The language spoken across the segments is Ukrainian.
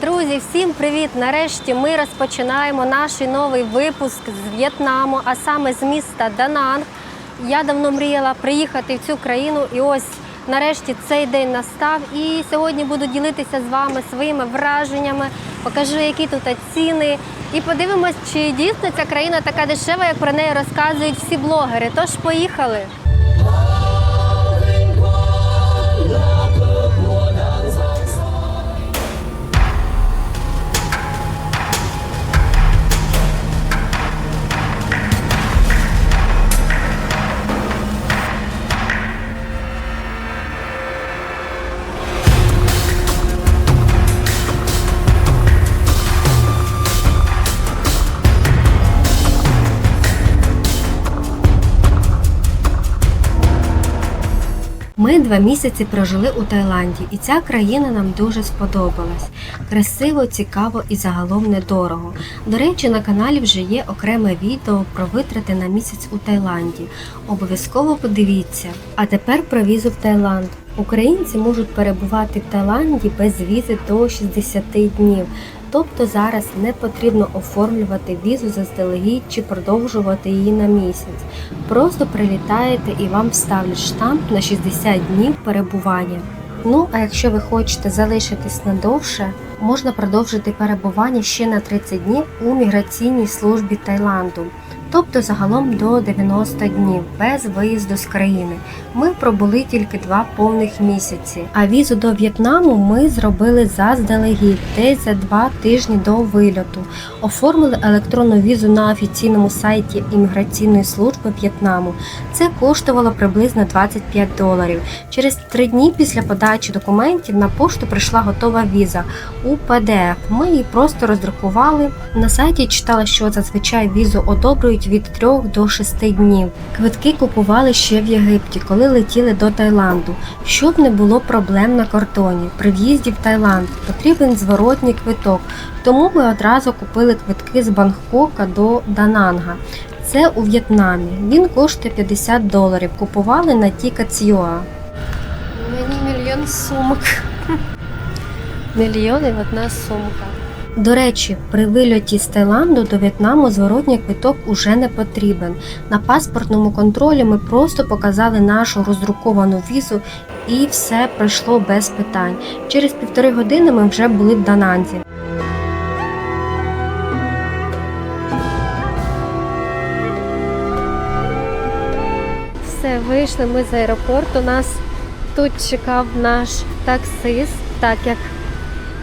Друзі, всім привіт! Нарешті ми розпочинаємо наш новий випуск з В'єтнаму, а саме з міста Дананг. Я давно мріяла приїхати в цю країну, і ось нарешті цей день настав. І сьогодні буду ділитися з вами своїми враженнями, покажу, які тут ціни. І подивимось, чи дійсно ця країна така дешева, як про неї розказують всі блогери. Тож поїхали! Два місяці прожили у Таїланді, і ця країна нам дуже сподобалась. Красиво, цікаво і загалом недорого. До речі, на каналі вже є окреме відео про витрати на місяць у Таїланді. Обов'язково подивіться. А тепер про візу в Таїланд. Українці можуть перебувати в Таїланді без візи до 60 днів. Тобто зараз не потрібно оформлювати візу заздалегідь чи продовжувати її на місяць. Просто прилітаєте і вам вставлять штамп на 60 днів перебування. Ну а якщо ви хочете залишитись надовше, можна продовжити перебування ще на 30 днів у міграційній службі Таїланду. Тобто загалом до 90 днів без виїзду з країни. Ми пробули тільки два повних місяці. А візу до В'єтнаму ми зробили заздалегідь, десь за два тижні до вильоту. Оформили електронну візу на офіційному сайті імміграційної служби В'єтнаму. Це коштувало приблизно 25 доларів. Через три дні після подачі документів на пошту прийшла готова віза у PDF. Ми її просто роздрукували. На сайті читала, що зазвичай візу одобрюють від 3 до 6 днів. Квитки купували ще в Єгипті, коли летіли до Таїланду, щоб не було проблем на кордоні. При в'їзді в Таїланд потрібен зворотній квиток, тому ми одразу купили квитки з Бангкока до Дананга. Це у В'єтнамі. Він коштує 50 доларів. Купували на Tickets.ua. Мені мільйон сумок. Мільйон і одна сумка. До речі, при вильоті з Таїланду до В'єтнаму зворотній квиток уже не потрібен. На паспортному контролі ми просто показали нашу роздруковану візу і все пройшло без питань. Через півтори години ми вже були в Дананзі. Все, вийшли ми з аеропорту. Нас тут чекав наш таксист, так як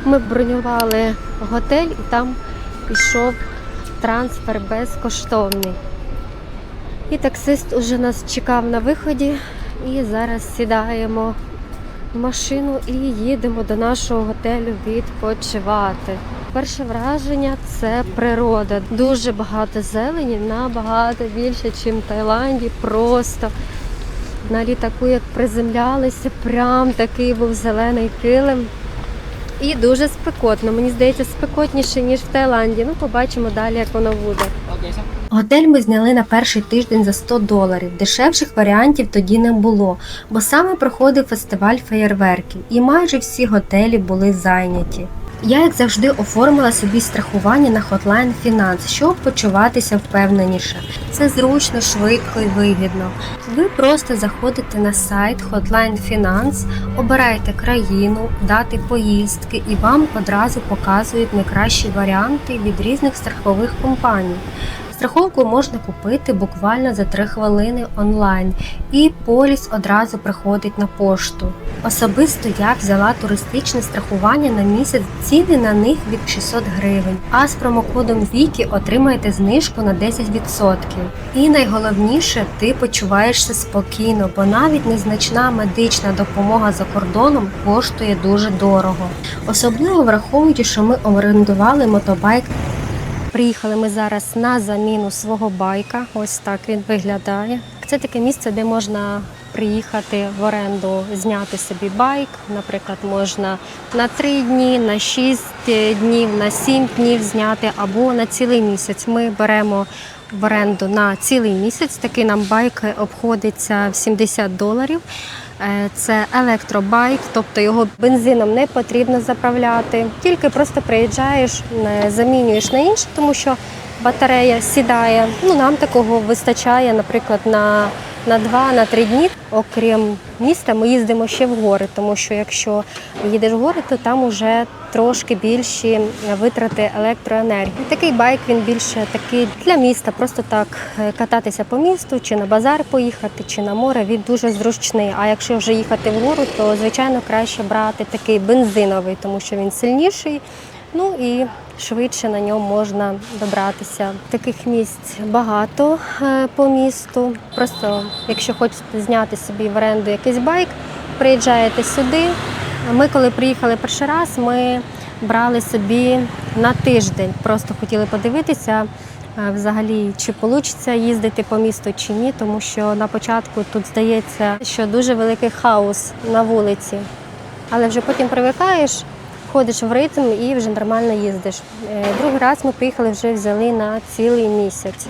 ми бронювали готель і там пішов трансфер безкоштовний. І таксист уже нас чекав на виході. І зараз сідаємо в машину і їдемо до нашого готелю відпочивати. Перше враження це природа. Дуже багато зелені, набагато більше, ніж в Таїланді. Просто на літаку, як приземлялися, прям такий був зелений килим. І дуже спекотно. Мені здається, спекотніше, ніж в Таїланді. Ну, побачимо далі, як воно буде. Готель ми зняли на перший тиждень за 100 доларів. Дешевших варіантів тоді не було, бо саме проходив фестиваль феєрверків, і майже всі готелі були зайняті. Я, як завжди, оформила собі страхування на Hotline Finance, щоб почуватися впевненіше. Це зручно, швидко і вигідно. Ви просто заходите на сайт Hotline Finance, обираєте країну, дати поїздки, і вам одразу показують найкращі варіанти від різних страхових компаній. Страховку можна купити буквально за 3 хвилини онлайн, і поліс одразу приходить на пошту. Особисто я взяла туристичне страхування на місяць, ціни на них від 600 гривень, а з промокодом Вікі отримаєте знижку на 10%. І найголовніше, ти почуваєшся спокійно, бо навіть незначна медична допомога за кордоном коштує дуже дорого. Особливо враховуючи, що ми орендували мотобайк Приїхали ми зараз на заміну свого байка. Ось так він виглядає. Це таке місце, де можна приїхати в оренду, зняти собі байк. Наприклад, можна на 3 дні, на 6 днів, на 7 днів зняти або на цілий місяць. Ми беремо в оренду на цілий місяць. Такий нам байк обходиться в 70 доларів. Е, Це електробайк, тобто його бензином не потрібно заправляти. Тільки просто приїжджаєш, не замінюєш на інше, тому що батарея сідає. Ну нам такого вистачає, наприклад, на, на 2-3 дні. Окрім міста, ми їздимо ще в гори, тому що якщо їдеш в гори, то там уже трошки більші витрати електроенергії. Такий байк він більше такий для міста, просто так е, кататися по місту, чи на базар поїхати, чи на море. Він дуже зручний. А якщо вже їхати вгору, то звичайно краще брати такий бензиновий, тому що він сильніший. Ну і швидше на ньому можна добратися. Таких місць багато е, по місту. Просто якщо хочете зняти собі в оренду якийсь байк, приїжджаєте сюди. Ми, коли приїхали перший раз, ми брали собі на тиждень. Просто хотіли подивитися. е, Взагалі, чи вийде їздити по місту чи ні, тому що на початку тут здається, що дуже великий хаос на вулиці. Але вже потім привикаєш, входиш в ритм і вже нормально їздиш. Е, Другий раз ми приїхали, вже взяли на цілий місяць.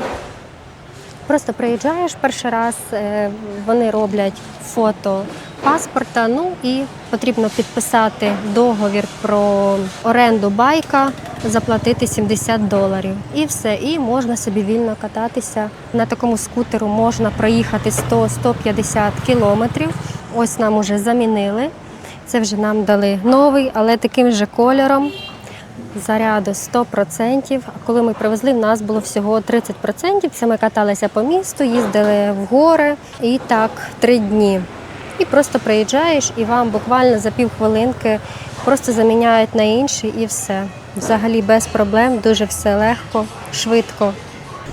Просто приїжджаєш перший раз, е, вони роблять фото паспорта. Ну і потрібно підписати договір про оренду байка, заплатити 70 доларів. І все. І можна собі вільно кататися. На такому скутеру можна проїхати 100-150 кілометрів. Ось нам уже замінили. Це вже нам дали новий, але таким же кольором. Заряду 100%. А коли ми привезли, в нас було всього 30%. Це ми каталися по місту, їздили в гори і так три дні. І просто приїжджаєш, і вам буквально за півхвилинки просто заміняють на інший і все. Взагалі без проблем, дуже все легко, швидко.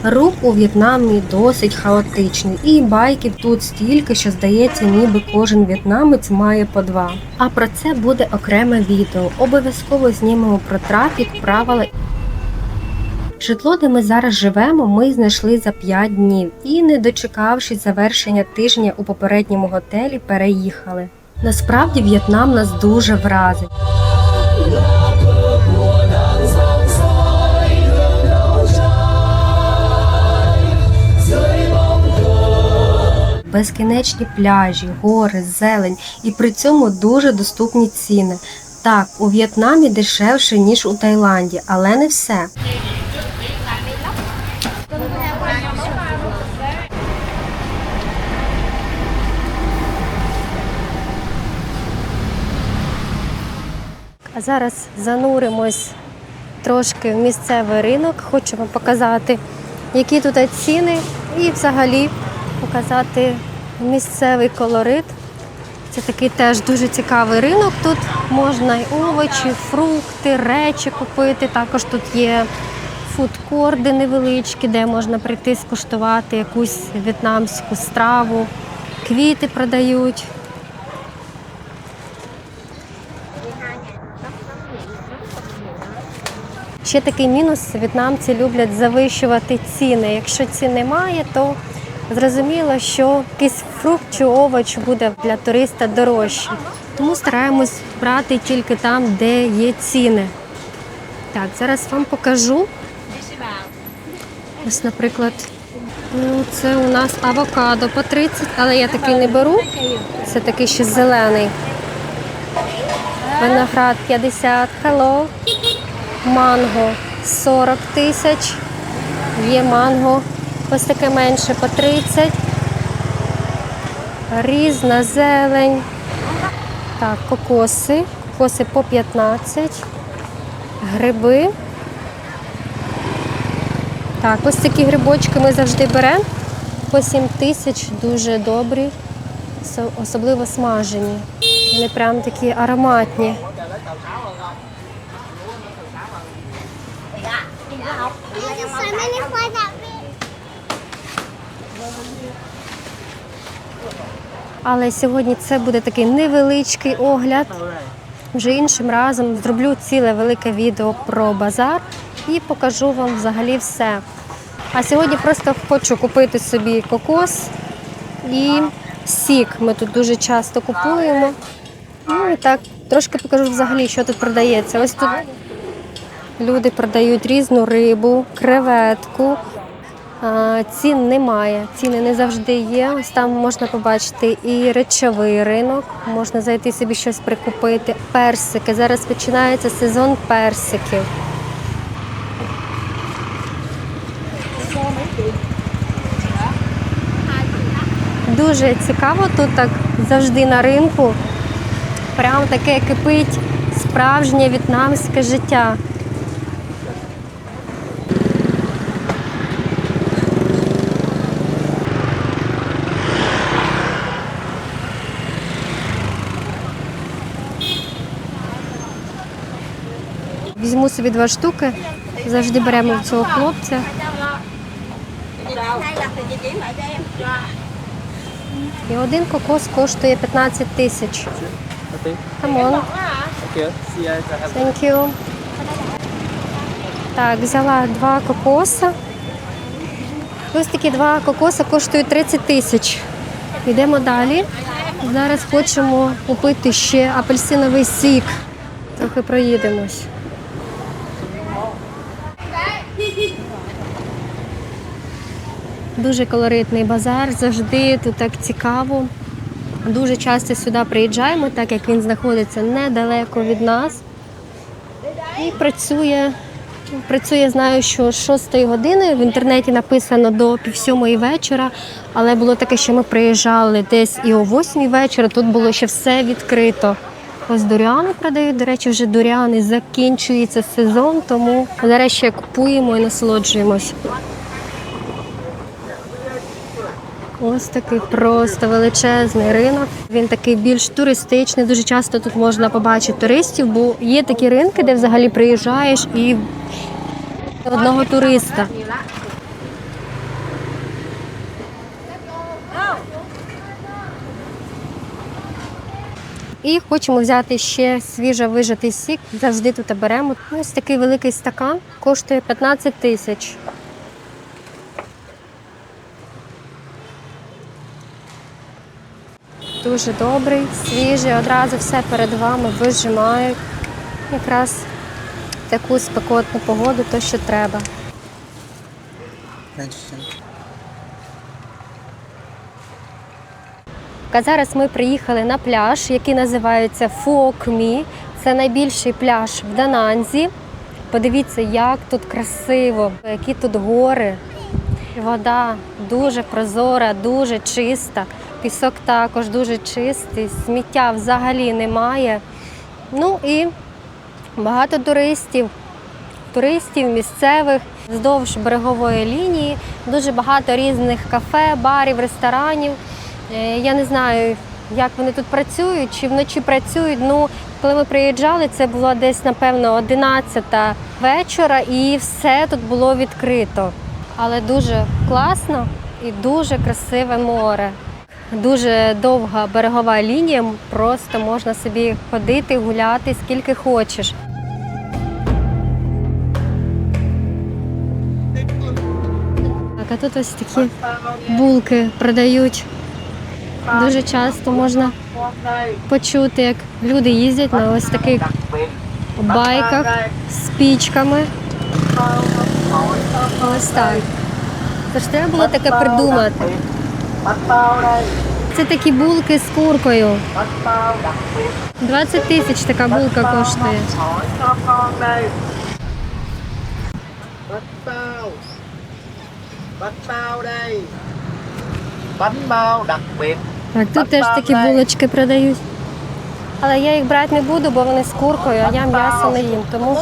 Рух у В'єтнамі досить хаотичний, і байків тут стільки, що здається, ніби кожен в'єтнамець має по два. А про це буде окреме відео. Обов'язково знімемо про трафік, правила. Житло, де ми зараз живемо, ми знайшли за 5 днів і, не дочекавшись завершення тижня у попередньому готелі, переїхали. Насправді В'єтнам нас дуже вразив. Безкінечні пляжі, гори, зелень і при цьому дуже доступні ціни. Так, у В'єтнамі дешевше, ніж у Таїланді, але не все. А зараз зануримось трошки в місцевий ринок. Хочу вам показати, які тут ціни, і взагалі показати місцевий колорит. Це такий теж дуже цікавий ринок. Тут можна і овочі, фрукти, речі купити. Також тут є фудкорди невеличкі, де можна прийти скуштувати якусь в'єтнамську страву. Квіти продають. Ще такий мінус: в'єтнамці люблять завищувати ціни. Якщо цін немає, то зрозуміло, що якийсь фрукт чи овоч буде для туриста дорожчий. Тому стараємось брати тільки там, де є ціни. Так, зараз вам покажу. Ось, наприклад, ну, це у нас авокадо по 30, але я такий не беру. Це такий ще зелений. Виноград 50 hello. Манго 40 тисяч. Є манго ось таке менше по 30. Різна зелень. Так, кокоси. Кокоси по 15. Гриби. Так, ось такі грибочки ми завжди беремо. По 7 тисяч дуже добрі, особливо смажені. Вони прям такі ароматні. at me. Але сьогодні це буде такий невеличкий огляд. Вже іншим разом зроблю ціле велике відео про базар і покажу вам взагалі все. А сьогодні просто хочу купити собі кокос і сік. Ми тут дуже часто купуємо. Ну і так, трошки покажу взагалі, що тут продається. Ось тут люди продають різну рибу, креветку, Цін немає, ціни не завжди є. Ось там можна побачити і речовий ринок, можна зайти собі щось прикупити. Персики. Зараз починається сезон персиків. Дуже цікаво тут так завжди на ринку. Прям таке кипить справжнє в'єтнамське життя. Візьму собі два штуки. Завжди беремо в цього хлопця. І один кокос коштує 15 тисяч. Guys. Thank you. Так, взяла два кокоса. Ось такі два кокоса коштують 30 тисяч. Йдемо далі. Зараз хочемо купити ще апельсиновий сік. Трохи проїдемось. Дуже колоритний базар, завжди тут так цікаво. Дуже часто сюди приїжджаємо, так як він знаходиться недалеко від нас. І працює. Працює, знаю, що з 6 години в інтернеті написано до пів сьомої вечора, але було таке, що ми приїжджали десь і о 8 вечора. Тут було ще все відкрито. Ось дуріани продають. До речі, вже дуріани закінчується сезон, тому зараз ще купуємо і насолоджуємось. Ось такий просто величезний ринок. Він такий більш туристичний. Дуже часто тут можна побачити туристів, бо є такі ринки, де взагалі приїжджаєш і одного туриста. І хочемо взяти ще свіжо вижатий сік. Завжди тут беремо. Ось такий великий стакан коштує 15 тисяч. Дуже добрий, свіжий, одразу все перед вами вижимають. Якраз в таку спекотну погоду, то що треба. А зараз ми приїхали на пляж, який називається Фокмі. Це найбільший пляж в Дананзі. Подивіться, як тут красиво, які тут гори. Вода дуже прозора, дуже чиста. Пісок також дуже чистий, сміття взагалі немає. Ну і багато туристів, туристів місцевих вздовж берегової лінії, дуже багато різних кафе, барів, ресторанів. Е, Я не знаю, як вони тут працюють, чи вночі працюють. Ну, коли ми приїжджали, це було десь, напевно, 11 вечора, і все тут було відкрито. Але дуже класно і дуже красиве море. Дуже довга берегова лінія, просто можна собі ходити, гуляти скільки хочеш. Так, а тут ось такі булки продають. Дуже часто можна почути, як люди їздять на ось таких байках з пічками. Ось так. Тож треба було таке придумати. Це такі булки з куркою. bánh bao đặc biệt. 20 тисяч така булка коштує. Так, тут теж такі булочки продають. Але я їх брати не буду, бо вони з куркою, а я м'ясо не їм. Тому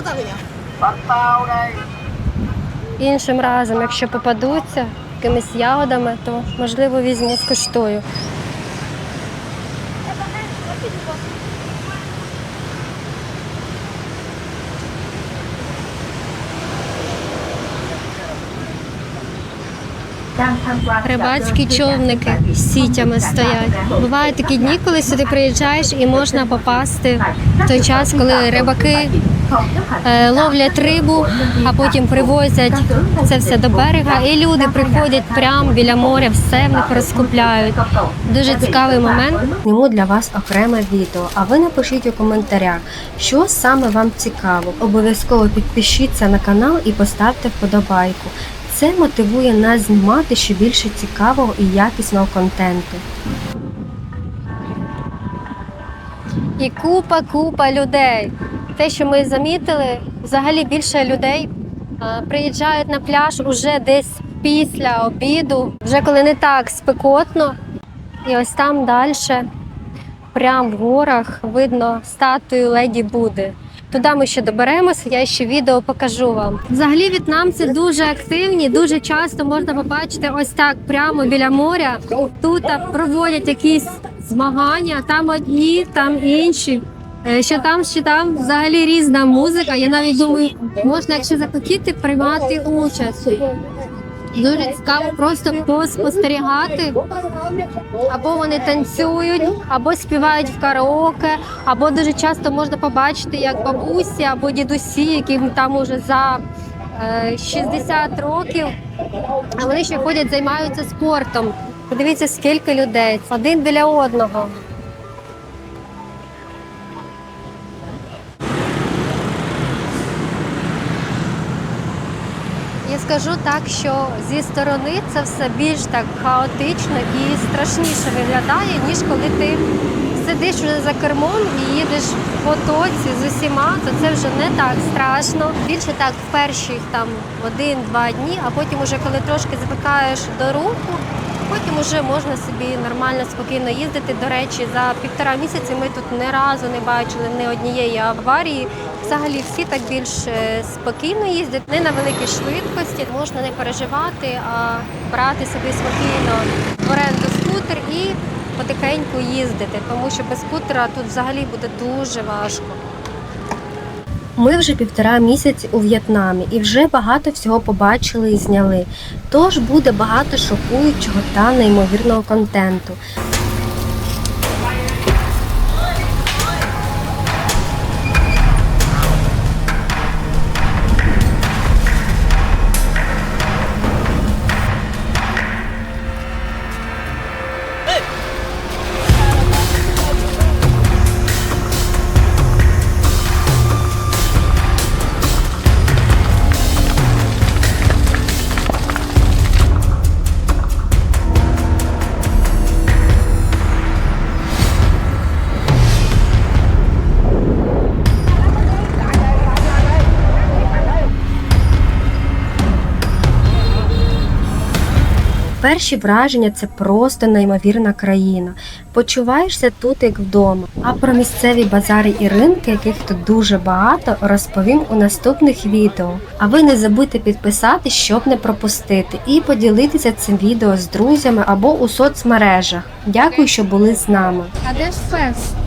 іншим разом, якщо попадуться якимись ягодами, то можливо візьму скоштую. Рибацькі човники з сітями стоять. Бувають такі дні, коли сюди приїжджаєш і можна попасти в той час, коли рибаки ловлять рибу, а потім привозять це все до берега. І люди приходять прямо біля моря, все в них розкупляють. Дуже цікавий момент. Зніму для вас окреме відео. А ви напишіть у коментарях, що саме вам цікаво. Обов'язково підпишіться на канал і поставте вподобайку. це мотивує нас знімати ще більше цікавого і якісного контенту. І купа, купа людей. Те, що ми замітили, взагалі більше людей е, приїжджають на пляж уже десь після обіду, вже коли не так спекотно. І ось там далі, прямо в горах, видно статую Леді Буди. Туди ми ще доберемося, я ще відео покажу вам. Взагалі в'єтнамці дуже активні, дуже часто можна побачити ось так прямо біля моря. Тут проводять якісь змагання, там одні, там інші. Е, Що там, що там взагалі різна музика. Я навіть думаю, можна, якщо захотіти, приймати участь. Дуже цікаво просто поспостерігати. Або вони танцюють, або співають в караоке, або дуже часто можна побачити, як бабусі або дідусі, яким там уже за е, 60 років, а вони ще ходять, займаються спортом. Подивіться, скільки людей один біля одного. Скажу так, що зі сторони це все більш так хаотично і страшніше виглядає, ніж коли ти сидиш вже за кермом і їдеш в потоці з усіма, то це вже не так страшно. Більше так в перші там один-два дні, а потім, уже коли трошки звикаєш до руху, потім уже можна собі нормально, спокійно їздити. До речі, за півтора місяці ми тут ні разу не бачили ні однієї аварії. Взагалі всі так більш е, спокійно їздять, не на великій швидкості. Можна не переживати, а брати собі спокійно в оренду скутер і потихеньку їздити, тому що без скутера тут взагалі буде дуже важко. Ми вже півтора місяці у В'єтнамі і вже багато всього побачили і зняли. Тож буде багато шокуючого та неймовірного контенту. Перші враження це просто неймовірна країна. Почуваєшся тут як вдома. А про місцеві базари і ринки, яких тут дуже багато, розповім у наступних відео. А ви не забудьте підписати, щоб не пропустити, і поділитися цим відео з друзями або у соцмережах. Дякую, що були з нами. А де ж фес?